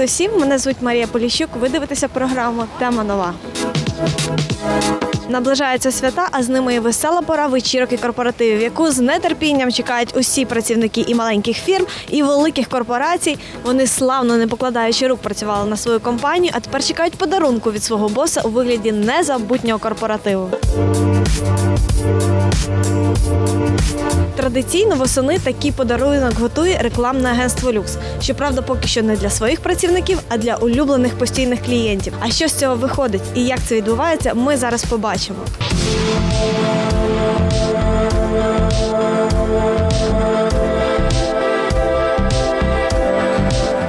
Привіт усім! Мене звуть Марія Поліщук. Ви дивитеся програму Тема нова. Наближаються свята, а з ними і весела пора вечірок і корпоративів, яку з нетерпінням чекають усі працівники і маленьких фірм, і великих корпорацій. Вони славно, не покладаючи рук, працювали на свою компанію, а тепер чекають подарунку від свого боса у вигляді незабутнього корпоративу. Традиційно восени такий подарунок готує рекламне агентство Люкс. Щоправда, поки що не для своїх працівників, а для улюблених постійних клієнтів. А що з цього виходить і як це відбувається, ми зараз побачимо.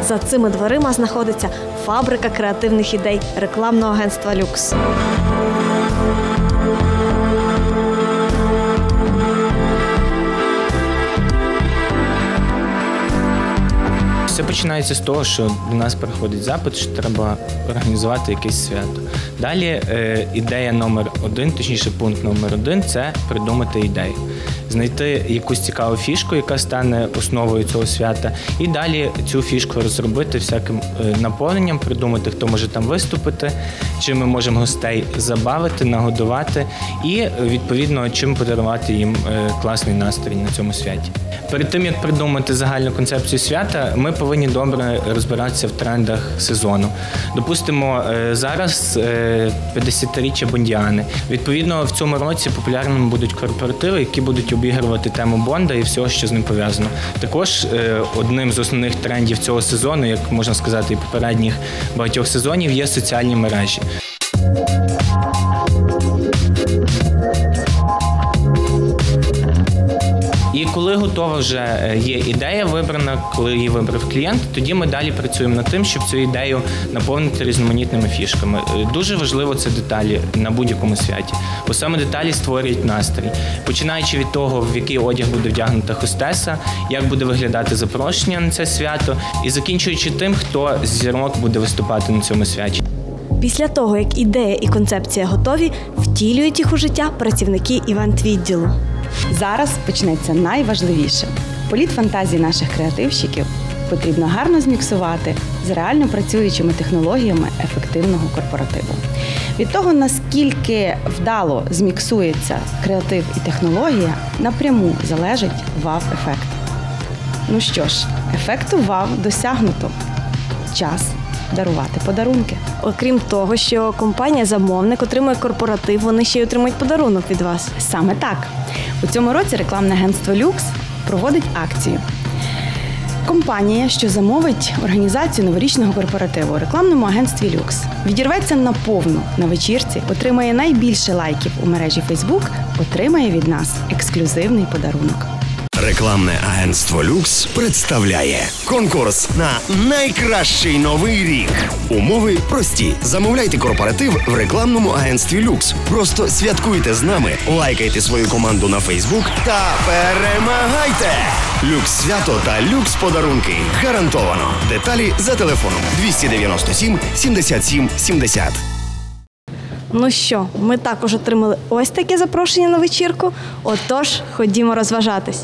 За цими дверима знаходиться фабрика креативних ідей рекламного агентства Люкс. Все починається з того, що до нас приходить запит, що треба організувати якесь свято. Далі е, ідея номер один, точніше, пункт номер один це придумати ідею, знайти якусь цікаву фішку, яка стане основою цього свята, і далі цю фішку розробити всяким е, наповненням, придумати, хто може там виступити, чим ми можемо гостей забавити, нагодувати, і е, відповідно чим подарувати їм е, класний настрій на цьому святі. Перед тим як придумати загальну концепцію свята, ми повинні добре розбиратися в трендах сезону. Допустимо, зараз е, 50-річчя Бондіани. Відповідно, в цьому році популярними будуть корпоративи, які будуть обігрувати тему Бонда і всього, що з ним пов'язано. Також е, одним з основних трендів цього сезону, як можна сказати, і попередніх багатьох сезонів, є соціальні мережі. Готова вже е, є ідея вибрана, коли її вибрав клієнт, тоді ми далі працюємо над тим, щоб цю ідею наповнити різноманітними фішками. Е, Дуже важливо це деталі на будь-якому святі, бо саме деталі створюють настрій, починаючи від того, в який одяг буде вдягнута хостеса, як буде виглядати запрошення на це свято, і закінчуючи тим, хто з зірок буде виступати на цьому святі. Після того, як ідея і концепція готові, втілюють їх у життя працівники івент-відділу. Зараз почнеться найважливіше. Політ фантазії наших креативщиків потрібно гарно зміксувати з реально працюючими технологіями ефективного корпоративу. Від того, наскільки вдало зміксується креатив і технологія, напряму залежить вав-ефект. Ну що ж, ефекту вав досягнуто. Час дарувати подарунки. Окрім того, що компанія-замовник отримує корпоратив, вони ще й отримують подарунок від вас. Саме так. У цьому році рекламне агентство Люкс проводить акцію. Компанія, що замовить організацію новорічного корпоративу у рекламному агентстві Люкс, відірветься наповну на вечірці, отримає найбільше лайків у мережі Facebook, отримає від нас ексклюзивний подарунок. Рекламне агентство Люкс представляє конкурс на найкращий новий рік. Умови прості. Замовляйте корпоратив в рекламному агентстві Люкс. Просто святкуйте з нами, лайкайте свою команду на Фейсбук та перемагайте! Люкс свято та люкс подарунки гарантовано. Деталі за телефоном 297 77 70. Ну що, ми також отримали ось таке запрошення на вечірку. Отож, ходімо розважатись.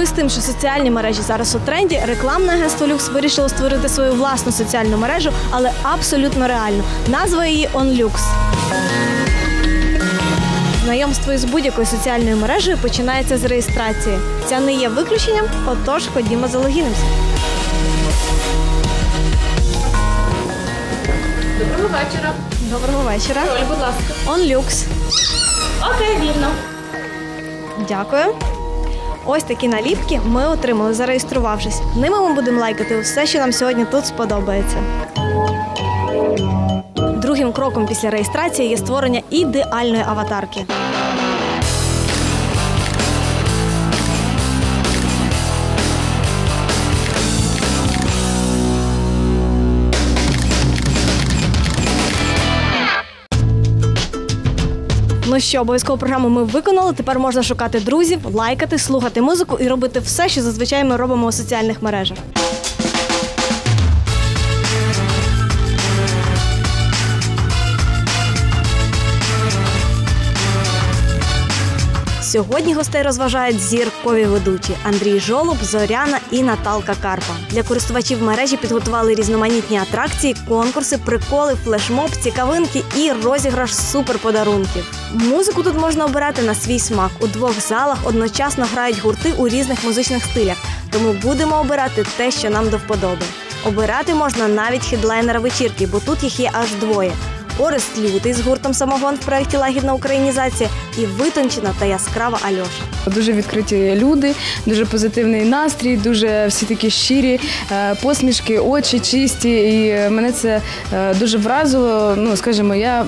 Зв'язку з тим, що соціальні мережі зараз у тренді, рекламне агентство Люкс вирішило створити свою власну соціальну мережу, але абсолютно реальну. Назва її OnLux. Знайомство із будь-якою соціальною мережею починається з реєстрації. Ця не є виключенням, отож ходімо залогінимося. Доброго вечора. Доброго вечора. Оль, будь ласка. OnLux. Окей, вірно. Дякую. Ось такі наліпки ми отримали, зареєструвавшись. Ними ми будемо лайкати все, що нам сьогодні тут сподобається. Другим кроком після реєстрації є створення ідеальної аватарки. Ну що, обов'язково програму ми виконали. Тепер можна шукати друзів, лайкати, слухати музику і робити все, що зазвичай ми робимо у соціальних мережах. Сьогодні гостей розважають зіркові ведучі Андрій Жолоб, Зоряна і Наталка Карпа. Для користувачів мережі підготували різноманітні атракції, конкурси, приколи, флешмоб, цікавинки і розіграш суперподарунків. Музику тут можна обирати на свій смак. У двох залах одночасно грають гурти у різних музичних стилях, тому будемо обирати те, що нам до вподоби. Обирати можна навіть хедлайнера вечірки, бо тут їх є аж двоє. Орест Лютий з гуртом самогон в проєкті Лагідна українізація і витончена та яскрава Альоша. Дуже відкриті люди, дуже позитивний настрій, дуже всі такі щирі, е, посмішки, очі чисті. І мене це е, дуже вразило. Ну, скажімо, я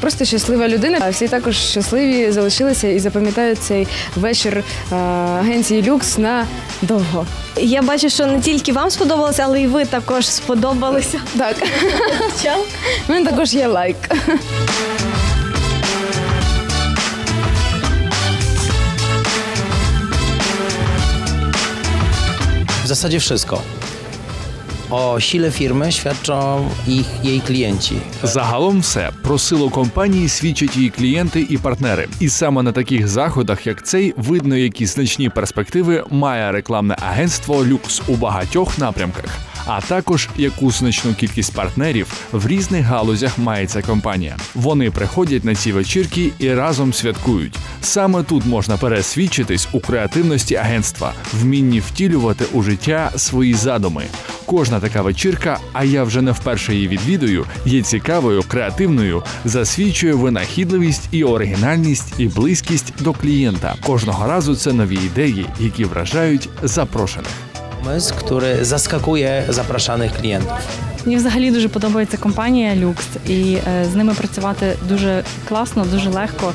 просто щаслива людина. А Всі також щасливі залишилися і запам'ятають цей вечір е, агенції Люкс на довго. Я бачу, що не тільки вам сподобалося, але й ви також сподобалися. Так, у мене також є лайк. Zasadzie wszystko. О sile фірми świadczą їх її klienci. Загалом все про силу компанії свідчать її клієнти і партнери. І саме на таких заходах, як цей, видно, які значні перспективи має рекламне агентство Люкс у багатьох напрямках, а також яку значну кількість партнерів в різних галузях має ця компанія. Вони приходять на ці вечірки і разом святкують. Саме тут можна пересвідчитись у креативності агентства, вмінні втілювати у життя свої задуми. Кожна така вечірка, а я вже не вперше її відвідую, є цікавою, креативною, засвідчує винахідливість і оригінальність, і близькість до клієнта. Кожного разу це нові ідеї, які вражають запрошених. Pomysł, który zaskakuje zapraszanych klientów. Мені взагалі дуже подобається компанія Люкс, і е, з ними працювати дуже класно, дуже легко.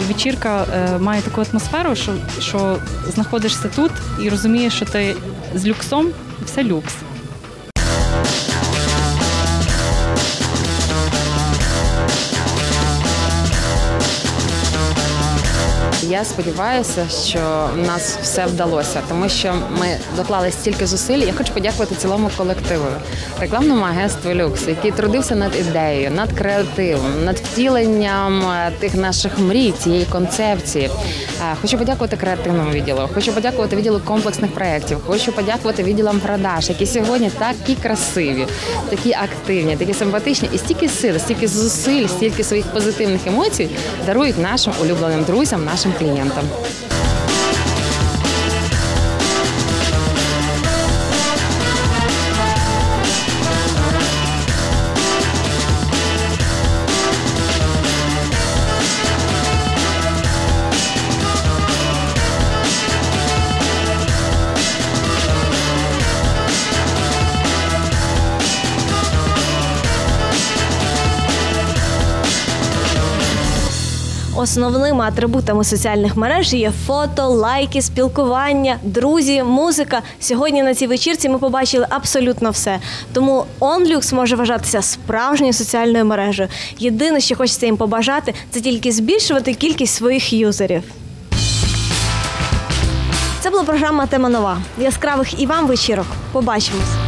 І вечірка е, має таку атмосферу, що, знаходишся тут і розумієш, що ти з люксом все люкс. Я сподіваюся, що в нас все вдалося, тому що ми доклали стільки зусиль. Я хочу подякувати цілому колективу, рекламному агентству Люкс, який трудився над ідеєю, над креативом, над втіленням е, тих наших мрій, цієї концепції. Е, Хочу подякувати креативному відділу, хочу подякувати відділу комплексних проєктів, хочу подякувати відділам продаж, які сьогодні такі красиві, такі активні, такі симпатичні, і стільки сил, стільки зусиль, стільки своїх позитивних емоцій дарують нашим улюбленим друзям, нашим клієнтам. Основними атрибутами соціальних мереж є фото, лайки, спілкування, друзі, музика. Сьогодні на цій вечірці ми побачили абсолютно все. Тому OnLux може вважатися справжньою соціальною мережею. Єдине, що хочеться їм побажати, це тільки збільшувати кількість своїх юзерів. Це була програма Тема нова. Яскравих і вам вечірок. Побачимось.